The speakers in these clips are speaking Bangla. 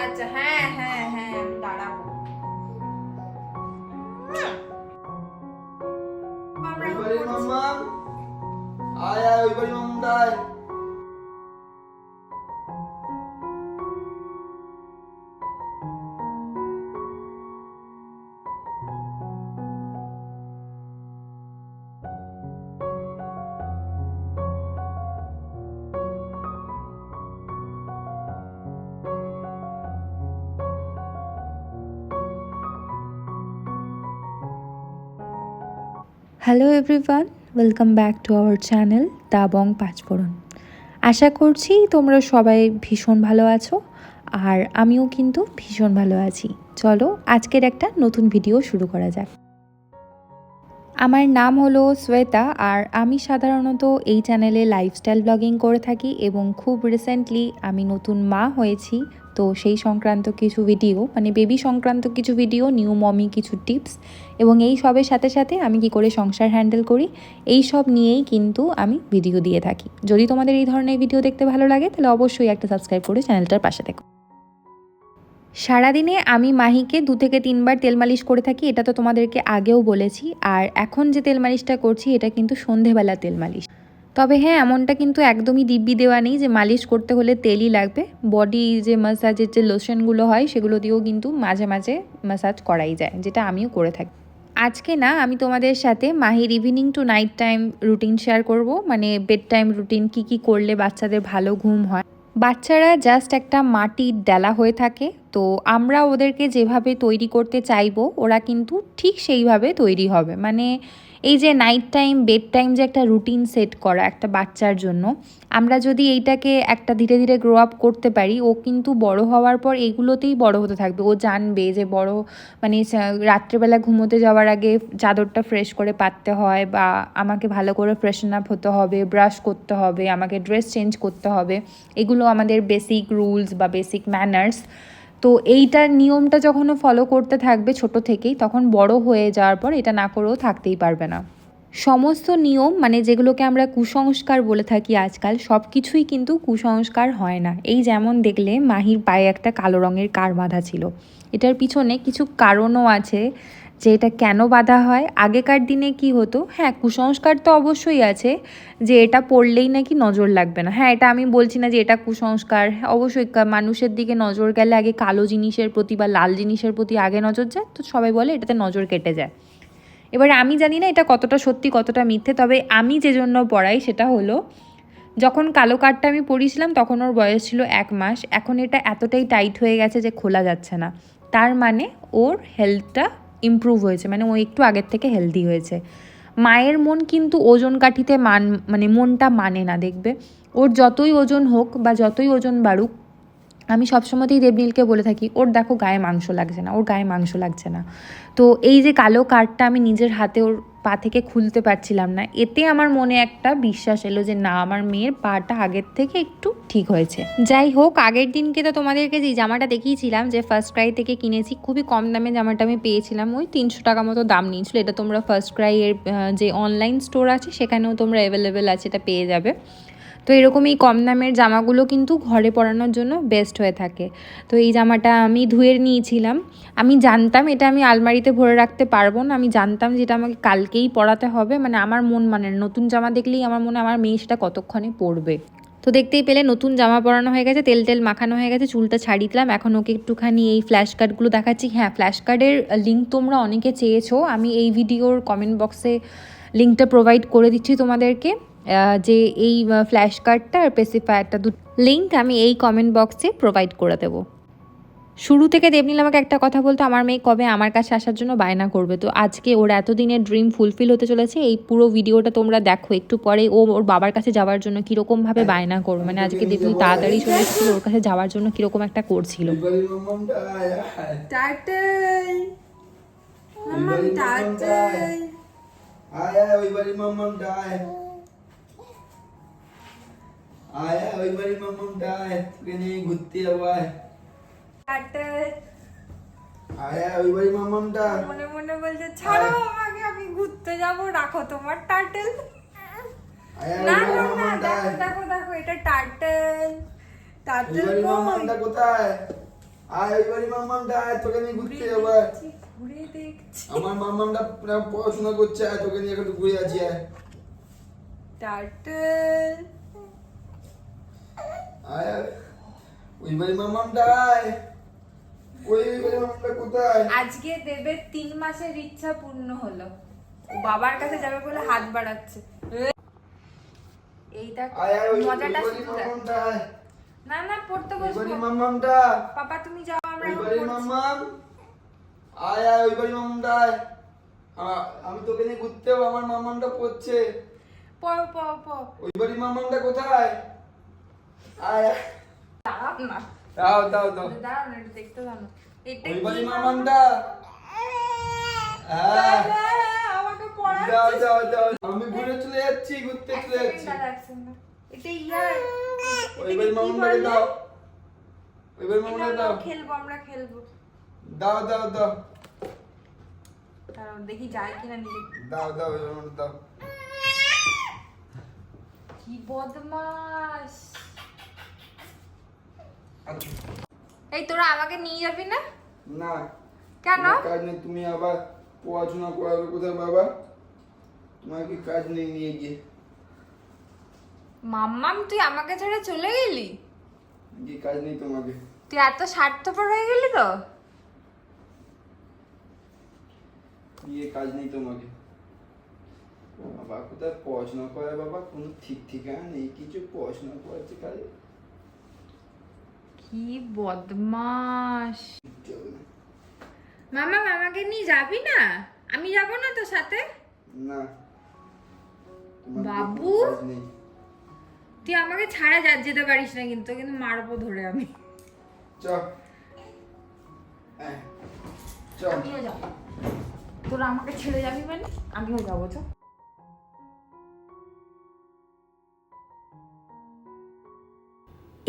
আচ্ছা হ্যাঁ হ্যাঁ। Hello everyone welcome back to our channel Dabang Panchphoron আশা করছি তোমরা সবাই ভীষণ ভালো আছো, আর আমিও কিন্তু ভীষণ ভালো আছি। চলো আজকের একটা নতুন ভিডিও শুরু করা যাক। আমার নাম হলো শ্বেতা, আর আমি সাধারণত এই চ্যানেলে লাইফস্টাইল ব্লগিং করে থাকি এবং খুব রিসেন্টলি আমি নতুন মা হয়েছি। তো সেই সংক্রান্ত কিছু ভিডিও মানে বেবি সংক্রান্ত কিছু ভিডিও নিউ মমি কিছু টিপস এবং এই সবের সাথে সাথে আমি কি করে সংসার হ্যান্ডেল করি, এই সব নিয়েই কিন্তু আমি ভিডিও দিয়ে থাকি। যদি তোমাদের এই ধরনের ভিডিও দেখতে ভালো লাগে, তাহলে অবশ্যই একটা সাবস্ক্রাইব করে চ্যানেলটার পাশে দেখো। সারাদিনে আমি মাহিকে দু থেকে তিনবার তেল মালিশ করে থাকি, এটা তো তোমাদেরকে আগেও বলেছি, আর এখন যে তেল মালিশটা করছি, এটা কিন্তু সন্ধেবেলা তেল মালিশ। তবে হ্যাঁ এমনটা কিন্তু একদমই দিব্যি দেওয়া নেই যে মালিশ করতে হলে তেলই লাগবে। বডি যে মাসাজের যে লোশনগুলো হয়, সেগুলো দিয়েও কিন্তু মাঝে মাঝে মাসাজ করাই যায়, যেটা আমিও করে থাকি। আজকে না, আমি তোমাদের সাথে Mahir evening to night time routine share করব। মানে বেড টাইম রুটিন কি কি করলে বাচ্চাদের ভালো ঘুম হয়। বাচ্চারা জাস্ট একটা মাটির ডেলা হয়ে থাকে, তো আমরা ওদেরকে যেভাবে তৈরি করতে চাইব, ওরা কিন্তু ঠিক সেইভাবে তৈরি হবে। মানে এই যে নাইট টাইম বেড টাইম যে একটা রুটিন সেট করা একটা বাচ্চার জন্য, আমরা যদি এইটাকে একটা ধীরে ধীরে গ্রো আপ করতে পারি, ও কিন্তু বড় হওয়ার পর এগুলোতেই বড় হতে থাকবে। ও জানবে যে বড় মানে রাত্রেবেলা ঘুমোতে যাওয়ার আগে চাদরটা ফ্রেশ করে পাততে হয় বা আমাকে ভালো করে ফ্রেশন আপ হতে হবে ব্রাশ করতে হবে, আমাকে ড্রেস চেঞ্জ করতে হবে। এগুলো আমাদের বেসিক রুলস বা বেসিক ম্যানার্স তো এইটার নিয়মটা যখন ফলো করতে থাকবে ছোট থেকেই, তখন বড় হয়ে যাওয়ার পর এটা না করেও থাকতেই পারবে না। সমস্ত নিয়ম মানে যেগুলোকে আমরা কুসংস্কার বলে থাকি আজকাল সব কিছুই কিন্তু কুসংস্কার হয় না। এই যেমন দেখলে মাহির পায়ে একটা কালো রঙের কার বাঁধা ছিল। এটার পিছনে কিছু কারণও আছে। যে এটা কেন বাঁধা হয়? আগেকার দিনে কি হতো? হ্যাঁ কুসংস্কার তো অবশ্যই আছে যে এটা পড়লেই নাকি নজর লাগবে না। হ্যাঁ এটা আমি বলছি না যে এটা কুসংস্কার। অবশ্যই মানুষের দিকে নজর গেলে আগে কালো জিনিসের প্রতি বা লাল জিনিসের প্রতি আগে নজর যায়। তো সবাই বলে এটাতে নজর কেটে যায়। এবারে আমি জানি না এটা কতটা সত্যি, কতটা মিথ্যে। তবে আমি যে জন্য পড়াই সেটা হলো, যখন কালো কার্ডটা আমি পড়িয়েছিলাম তখন ওর বয়স ছিল এক মাস। এখন এটা এতটাই টাইট হয়ে গেছে যে খোলা যাচ্ছে না। তার মানে ওর হেলথটা ইমপ্রুভ হয়েছে মানে ও একটু আগের থেকে হেলদি হয়েছে। মায়ের মন কিন্তু ওজন কাঠিতে মান মানে মনটা মানে না, দেখবে? ওর যতই ওজন হোক বা যতই ওজন বাড়ুক, আমি সবসময়তেই দেবনীলকে বলে থাকি, ওর দেখো গায়ে মাংস লাগছে না, ওর গায়ে মাংস লাগছে না। তো এই যে কালো কার্ডটা আমি নিজের হাতে ওর পা থেকে খুলতে পারছিলাম না। এতে আমার মনে একটা বিশ্বাস এলো যে, না, আমার মেয়ের পাটা আগের থেকে একটু ঠিক হয়েছে। যাই হোক, আগের দিনকে তো তোমাদেরকে যে জামাটা দেখিয়েছিলাম যে ফার্স্ট ক্রাই থেকে কিনেছি, খুবই কম দামে জামাটা আমি পেয়েছিলাম। ওই তিনশো টাকা মতো দাম নিয়েছিল। এটা তোমরা ফার্স্ট ক্রাইয়ের যে অনলাইন স্টোর আছে, সেখানেও তোমরা অ্যাভেলেবেল আছে, এটা পেয়ে যাবে। তো এরকম এই কম দামের জামাগুলো কিন্তু ঘরে পরানোর জন্য বেস্ট হয়ে থাকে। তো এই জামাটা আমি ধুয়ে নিয়েছিলাম। আমি জানতাম এটা আমি আলমারিতে ভরে রাখতে পারব না। আমি জানতাম যেটা আমাকে কালকেই পরাতে হবে। মানে আমার মন মানে নতুন জামা দেখলেই আমার মনে আমার মেয়ে সেটা কতক্ষণে পরবে। তো দেখতেই পেলে নতুন জামা পরানো হয়ে গেছে, তেল তেল মাখানো হয়ে গেছে, চুলটা ছাড়িয়ে দিলাম। এখন ওকে একটুখানি এই ফ্ল্যাশ কার্ডগুলো দেখাচ্ছি। হ্যাঁ ফ্ল্যাশ কার্ডের লিঙ্ক তোমরা অনেকে চেয়েছো। আমি এই ভিডিওর কমেন্ট বক্সে লিঙ্কটা প্রোভাইড করে দিচ্ছি তোমাদেরকে। যে এই ফ্ল্যাশ কার্ডটা আর পেসিফায়ারটা দু লিঙ্ক আমি এই কমেন্ট বক্সে প্রোভাইড করে দেবো। শুরু থেকে দেবনীল আমাকে একটা কথা বলতো আমার মেয়ে কবে আমার কাছে আসার জন্য বায়না করবে? তো আজকে ওর এতদিনের ড্রিম ফুলফিল হতে চলেছে এই পুরো ভিডিওটা তোমরা দেখো একটু পরে ও ওর বাবার কাছে যাওয়ার জন্য কীরকমভাবে বায়না করবে? মানে আজকে দেবনীল তাড়াতাড়ি চলে এসেছিল ওর কাছে যাওয়ার জন্য কীরকম একটা করছিল। আয় আয় ওই বাড়ির মাম্মামটা আয় মনে মনে বলছে ছাড়ো আমাকে আমি ঘুরতে যাব রাখো তোমার টার্টল না না দেখো দেখো দেখো এটা টার্টল কোথায় আয় ওই বাড়ি মাম্মামটা আয় তোকে নিয়ে ঘুরতে যাব আয়। ঘুরে দেখছি আমার মাম্মামটা পড়াশোনা করছে আয় তোকে নিয়ে একটু ঘুরে আছি আয় টার্টল আয়। ওই বাড়ি মাম্মামটা আয়। ওই ওই বাড়ি মাম্মামটা কোথায়? আজকে দেবের তিন মাসের ইচ্ছা পূর্ণ হলো। বাবার কাছে যাবে বলে হাত বাড়াচ্ছে। মজাটা শুধু না না পড়তে ওই বসবো। পাপা তুমি যাও আমরা ওই বাড়ি পড়ছি। আয় আয় ওই বাড়ি আয়। আমি তোকে নিয়ে ঘুরতে আমার মাম্মামটা পড়ছে। পড় পড় পড়। ওই বাড়ি মাম্মামটা কোথায়? দাও দাও দাও। হ্যাঁ। আমি ঘুরে চলে যাচ্ছি, ঘুরতে চলে যাচ্ছি। দেখি যায় কিনা নিজে দাও। দাও দাও কি বদমাস এই তোরা আমাকে নিয়ে যাবি না? না। কেন? কাজ নেই তুমি আবার পড়াশোনা করাবে কোথায় বাবা? তোমার কি কাজ নেই নিয়ে গিয়ে? মাম্মাম তুই আমাকে ছেড়ে চলে গেলি? কি কাজ নেই তোমাকে? তুই এত স্বার্থপর হয়ে গেলি তো? গিয়ে কাজ নেই তোমাকে? বাবা কোথায় পড়াশোনা করে বাবা? কোনো ঠিক ঠিকানা নেই কিছু পড়াশোনা করাচ্ছে কাজে কি বদমাস মামা মামাকে নিয়ে যাবি না? আমি যাব না তোর সাথে? না। বাবু? তুই আমাকে ছাড়া যা যেতে পারিস না কিন্তু কিন্তু মারবো ধরে আমি। চ। আমিও যাব তোরা আমাকে ছেড়ে যাবি মানে? আমিও যাব চ।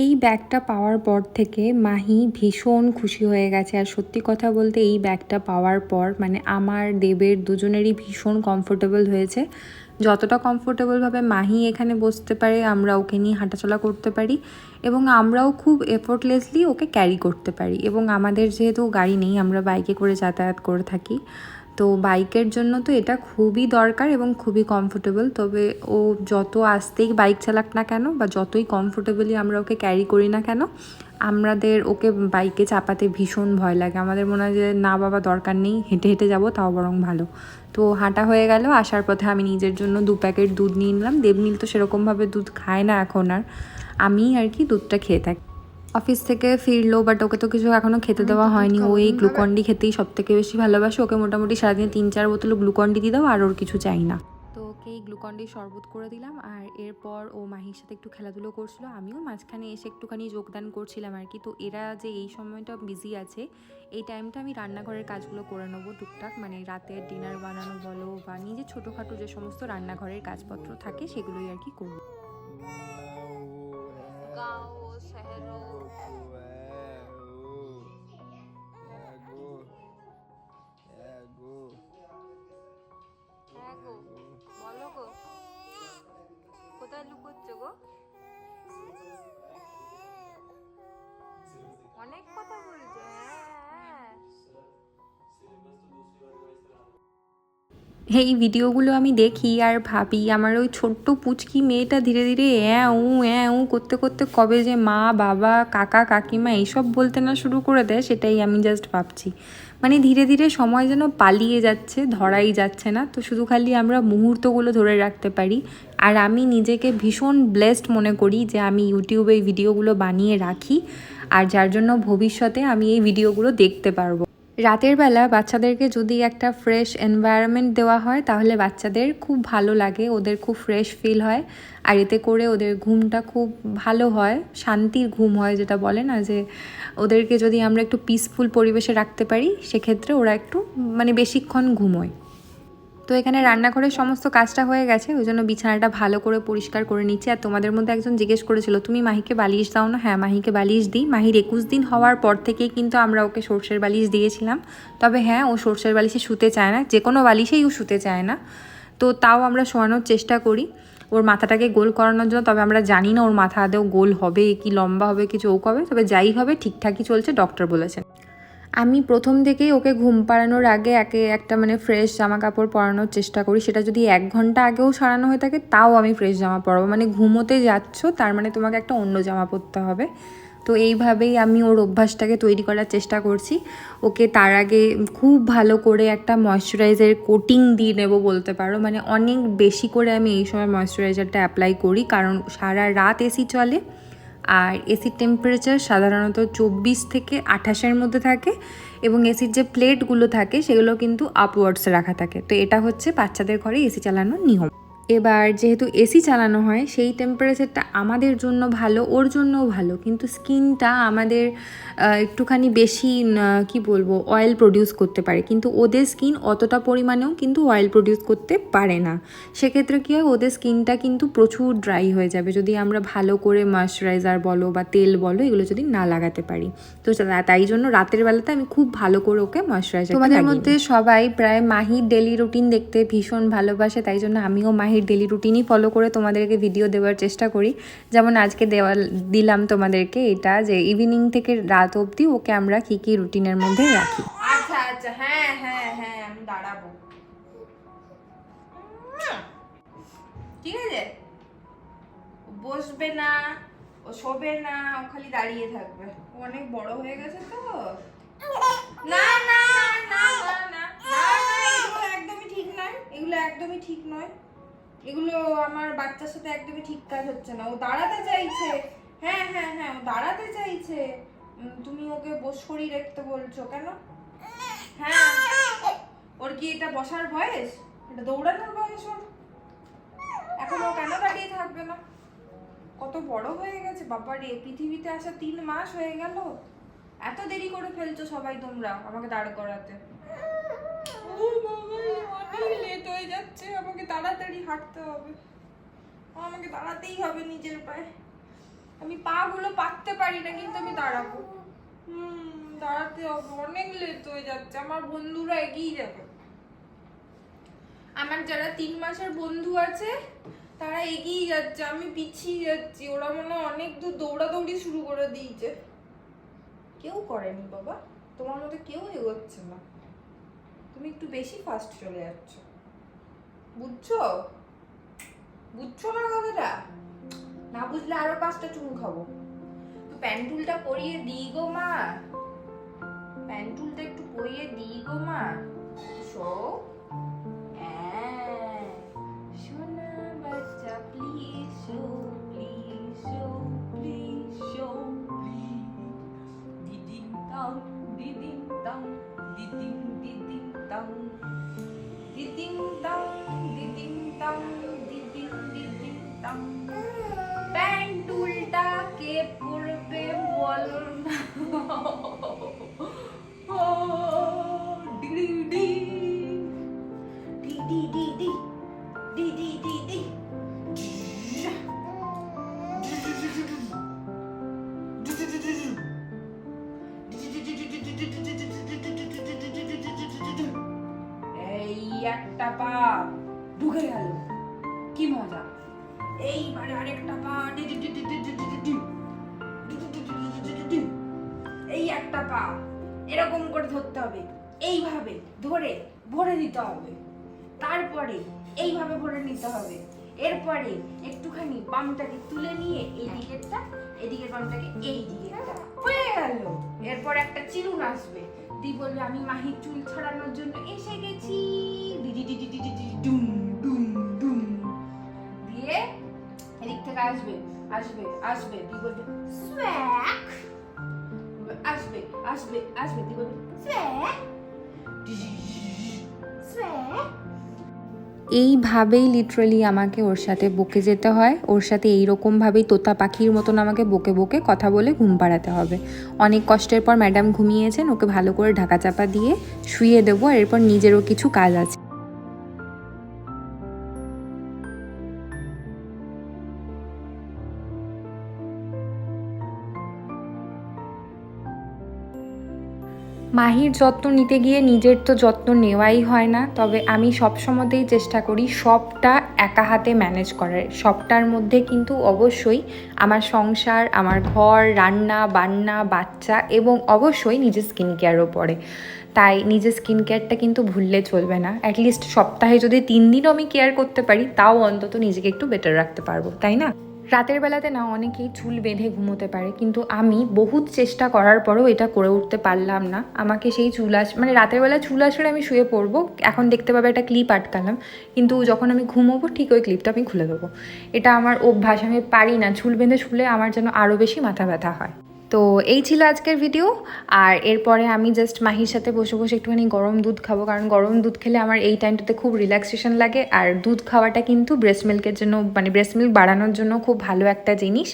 এই ব্যাগটা পাওয়ার পর থেকে মাহি ভীষণ খুশি হয়ে গেছে। আর সত্যি কথা বলতে এই ব্যাগটা পাওয়ার পর মানে আমার দেবের দুজনেরই ভীষণ কমফোর্টেবল হয়েছে। যতটা কমফোর্টেবলভাবে মাহি এখানে বসতে পারে, আমরা ওকে নিয়ে হাঁটাচলা করতে পারি এবং আমরাও খুব এফোর্টলেসলি ওকে ক্যারি করতে পারি। এবং আমাদের যেহেতু গাড়ি নেই, আমরা বাইকে করে যাতায়াত করে থাকি। তো বাইকের জন্য তো এটা খুবই দরকার এবং খুবই কমফোর্টেবল তবে ও যত আসতেই বাইক চালাক না কেন বা যতই কমফোর্টেবলি আমরা ওকে ক্যারি করি না কেন, আমাদের ওকে বাইকে চাপাতে ভীষণ ভয় লাগে। আমাদের মনে হয় যে, না বাবা, দরকার নেই, হেঁটে হেঁটে যাব, তাও বরং ভালো। তো হাঁটা হয়ে গেল, আসার পথে আমি নিজের জন্য দু প্যাকেট দুধ নিয়ে নিলাম। দেবনীল তো সেরকমভাবে দুধ খায় না এখন আর আমি আর কি দুধটা খেয়ে থাকি। অফিস থেকে ফিরলো বাট ওকে তো কিছু এখনও খেতে দেওয়া হয়নি। ও এই গ্লুকন্ডি খেতেই সব থেকে বেশি ভালোবাসে। ওকে মোটামুটি সারাদিন তিন, চার বোতল গ্লুকন্ডি দিয়ে দাও, আর ওর কিছু চাই না। তো ওকে এই গ্লুকন্ডি শরবত করে দিলাম, আর এরপর ও মাহির সাথে একটু খেলাধুলো করছিল। আমিও মাঝখানে এসে একটুখানি যোগদান করছিলাম আর কি। তো এরা যে এই সময়টা বিজি আছে, এই টাইমটা আমি রান্নাঘরের কাজগুলো করে নেব টুকটাক। মানে রাতের ডিনার বানানো বলো, বা নিজের ছোটোখাটো যে সমস্ত রান্নাঘরের কাজপত্র থাকে, সেগুলোই আর কি করব। এই ভিডিওগুলো আমি দেখি আর ভাবি, আমার ওই ছোট্ট পুচকি মেয়েটা ধীরে ধীরে অ্যাঁ উ অ্যাঁ উ করতে করতে কবে যে মা, বাবা, কাকা, কাকিমা এইসব বলতে না শুরু করে দেয় সেটাই আমি জাস্ট ভাবছি। মানে ধীরে ধীরে সময় যেন পালিয়ে যাচ্ছে, ধরাই যাচ্ছে না। তো শুধু খালি আমরা মুহূর্তগুলো ধরে রাখতে পারি। আর আমি নিজেকে ভীষণ ব্লেসড মনে করি যে আমি ইউটিউবে এই ভিডিওগুলো বানিয়ে রাখি। আর যার জন্য ভবিষ্যতে আমি এই ভিডিওগুলো দেখতে পারব। রাতের বেলা বাচ্চাদেরকে যদি একটা ফ্রেশ এনভায়রনমেন্ট দেওয়া হয়, তাহলে বাচ্চাদের খুব ভালো লাগে, ওদের খুব ফ্রেশ ফিল হয়। আর এতে করে ওদের ঘুমটা খুব ভালো হয়, শান্তির ঘুম হয় যেটা বলে না যে, ওদেরকে যদি আমরা একটু পিসফুল পরিবেশে রাখতে পারি, সেক্ষেত্রে ওরা একটু মানে বেশিক্ষণ ঘুমোয়। তো এখানে রান্নাঘরের সমস্ত কাজটা হয়ে গেছে, ওই জন্য বিছানাটা ভালো করে পরিষ্কার করে নিচ্ছি। আর তোমাদের মধ্যে একজন জিজ্ঞেস করেছিল, তুমি মাহিকে বালিশ দাও না? হ্যাঁ মাহিকে বালিশ দিই। মাহির একুশ দিন হওয়ার পর থেকেই কিন্তু আমরা ওকে সর্ষের বালিশ দিয়েছিলাম। তবে হ্যাঁ ও সর্ষের বালিশে শুতে চায় না, যে কোনো বালিশেই ও শুতে চায় না। তো তাও আমরা শোয়ানোর চেষ্টা করি। ওর মাথাটাকে গোল করানোর জন্য, তবে আমরা জানি না ওর মাথা আদেও গোল হবে কি, লম্বা হবে কি, চৌক হবে। তবে যাই হবে, ঠিকঠাকই চলছে, ডক্টর বলেছেন। আমি প্রথম থেকেই ওকে ঘুম পাড়ানোর আগে একে একটা মানে ফ্রেশ জামা কাপড় পরানোর চেষ্টা করি। সেটা যদি এক ঘণ্টা আগেও সারানো হয়ে থাকে, তাও আমি ফ্রেশ জামা পরাবো। মানে ঘুমোতে যাচ্ছ, তার মানে তোমাকে একটা অন্য জামা পরতে হবে। তো এইভাবেই আমি ওর অভ্যাসটাকে তৈরি করার চেষ্টা করছি। ওকে তার আগে খুব ভালো করে একটা ময়শ্চারাইজার কোটিং দিয়ে নেব বলতে পারো। মানে অনেক বেশি করে আমি এই সময় ময়শ্চারাইজারটা অ্যাপ্লাই করি। কারণ সারা রাত এসি চলে। আর এসির টেম্পারেচার সাধারণত চব্বিশ থেকে আঠাশের মধ্যে থাকে এবং এসির যে প্লেটগুলো থাকে, সেগুলো কিন্তু আপওয়ার্ডস রাখা থাকে। তো এটা হচ্ছে বাচ্চাদের ঘরে এসি চালানোর নিয়ম। এবার যেহেতু এসি চালানো হয়, সেই টেম্পারেচারটা আমাদের জন্য ভালো, ওর জন্যও ভালো, কিন্তু স্কিনটা আমাদের একটুখানি বেশি কি বলব অয়েল প্রডিউস করতে পারে। কিন্তু ওদের স্কিন অতটা পরিমাণেও কিন্তু অয়েল প্রডিউস করতে পারে না। সেক্ষেত্রে কী হয় ওদের স্কিনটা কিন্তু প্রচুর ড্রাই হয়ে যাবে। যদি আমরা ভালো করে ময়শ্চারাইজার বলো বা তেল বলো এগুলো যদি না লাগাতে পারি। তো তাই জন্য রাতের বেলাতে আমি খুব ভালো করে ওকে ময়শ্চারাইজার তোমাদের মধ্যে সবাই প্রায় মাহির ডেলি রুটিন দেখতে ভীষণ ভালোবাসে তাই জন্য আমিও মাহির ডেলি রুটিনই ফলো করে তোমাদেরকে ভিডিও দেওয়ার চেষ্টা করি। যেমন আজকে দেওয়া দিলাম তোমাদেরকে এটা যে ইভিনিং থেকে রাত অবধি ওকে আমরা কী কী রুটিনের মধ্যে রাখি? আচ্ছা আচ্ছা হ্যাঁ হ্যাঁ হ্যাঁ আমি দাঁড়াবো। ঠিক আছে? বসবে না, ও শোবে না, ও খালি দাঁড়িয়ে থাকবে। ও অনেক বড় হয়ে গেছে তো। না না না না, এগুলো একদমই ঠিক নয়, এগুলো একদমই ঠিক নয়। এগুলো আমার বাচ্চার সাথে একদমই ঠিক কাজ হচ্ছে না। ও দাঁড়াতে চাইছে। হ্যাঁ হ্যাঁ হ্যাঁ ও দাঁড়াতে চাইছে। তুমি ওকে বস করিয়ে রাখতে বলছো কেন? হ্যাঁ। ওর কি এটা বসার বয়স? এটা দৌড়ানোর বয়স ওর? এখন ও কেন দাঁড়িয়ে থাকবে না? কত বড় হয়ে গেছে বাবা রে পৃথিবীতে আসা তিন মাস হয়ে গেল। এত দেরি করে ফেলছো সবাই তোমরা আমাকে দাঁড় করাতে। ও বাবা রে, অনেক লেট হয়ে যাচ্ছে আমাকে তাড়াতাড়ি হাঁটতে হবে। আমাকে দাঁড়াতেই হবে নিজের পায়ে। আমি পা গুলো পাততে পারি না, কিন্তু আমি দাঁড়াবো। হুম, দাঁড়াতে হবে, অনেক লেট হয়ে যাচ্ছে, আমার বন্ধুরা এগিয়ে যাবে। আমার যারা তিন মাসের বন্ধু আছে, তারা এগিয়ে যাচ্ছে, আমি পিছিয়ে যাচ্ছি, ওরা মনে অনেক দূর দৌড়াদৌড়ি শুরু করে দিয়েছে। কেউ করেনি বাবা, তোমার মতো কেউ এগোচ্ছে না। তুমি একটু বেশি ফাস্ট চলে যাচ্ছ। বুঝছ? বুঝছ না কথাটা? না বুঝলে আরও পাঁচটা চুন খাব। তো প্যান্টুলটা পরিয়ে দিই গো মা। প্যান্টুলটা একটু পরিয়ে দিই গো মা। শো একটা পা ঢুকে গেল কি মজা এইবারে আরেকটা পা এই একটা পা এরকম করে ধরতে হবে এইভাবে ধরে ভরে দিতে হবে তারপরে এইভাবে ভরে নিতে হবে এরপরে একটুখানি বামটাকে তুলে নিয়ে এই দিকেরটা এদিকের বামটাকে এই দিকে হয়ে গেল এরপর একটা চিরুন আসবে দি বলবে, আমি মাহির চুল ছড়ানোর জন্য এসে গেছি। ডুম ডুম ডুম দিয়ে এদিক থেকে আসবে আসবে আসবে দি বলবে স্ব্যাক আসবে আসবে আসবে দি বলবে স্ব্যাক স্ব্যাক এইভাবেই লিটারেলি আমাকে ওর সাথে বকে যেতে হয়। ওর সাথে এইরকমভাবেই তোতা পাখির মতন আমাকে বকে বকে কথা বলে ঘুম পাড়াতে হবে। অনেক কষ্টের পর ম্যাডাম ঘুমিয়েছেন, ওকে ভালো করে ঢাকা চাপা দিয়ে শুয়ে দেবো, আর এরপর নিজেরও কিছু কাজ আছে। মাহির যত্ন নিতে গিয়ে নিজের তো যত্ন নেওয়াই হয় না, তবে আমি সব সময়তেই চেষ্টা করি সবটা একা হাতে ম্যানেজ করার। সবটার মধ্যে কিন্তু অবশ্যই আমার সংসার, আমার ঘর, রান্না, বান্না, বাচ্চা এবং অবশ্যই নিজের স্কিন কেয়ারও পড়ে। তাই নিজের স্কিন কেয়ারটা কিন্তু ভুললে চলবে না। অ্যাটলিস্ট সপ্তাহে যদি তিন দিনও আমি কেয়ার করতে পারি, তাও অন্তত নিজেকে একটু বেটার রাখতে পারব, তাই না? রাতের বেলাতে না অনেকেই চুল বেঁধে ঘুমোতে পারে, কিন্তু আমি বহুত চেষ্টা করার পরও এটা করে উঠতে পারলাম না। আমাকে সেই চুল আস মানে রাতের বেলা চুল আসলে আমি শুয়ে পড়ব, এখন দেখতে পাবে একটা ক্লিপ আটকালাম, কিন্তু যখন আমি ঘুমোবো ঠিক ওই ক্লিপটা আমি খুলে দেবো। এটা আমার অভ্যাস, আমি পারি না চুল বেঁধে শুলে আমার যেন আরও বেশি মাথা ব্যথা হয়। তো এই ছিল আজকের ভিডিও আর এরপরে আমি জাস্ট মাহির সাথে বসে বসে একটুখানি গরম দুধ খাব, কারণ গরম দুধ খেলে আমার এই টাইমটাতে খুব রিল্যাক্সেশন লাগে। আর দুধ খাওয়াটা কিন্তু ব্রেস্ট মিল্কের জন্য মানে ব্রেস্ট মিল্ক বাড়ানোর জন্য খুব ভালো একটা জিনিস।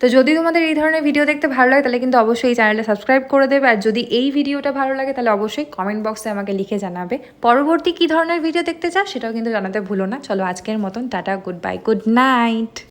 তো যদি তোমাদের এই ধরনের ভিডিও দেখতে ভালো লাগে, তাহলে কিন্তু অবশ্যই এই চ্যানেলটা সাবস্ক্রাইব করে দেবে। আর যদি এই ভিডিওটা ভালো লাগে, তাহলে অবশ্যই কমেন্ট বক্সে আমাকে লিখে জানাবে। পরবর্তী কী ধরনের ভিডিও দেখতে চাও, সেটাও কিন্তু জানাতে ভুলো না। চলো আজকের মতন, tata goodbye good night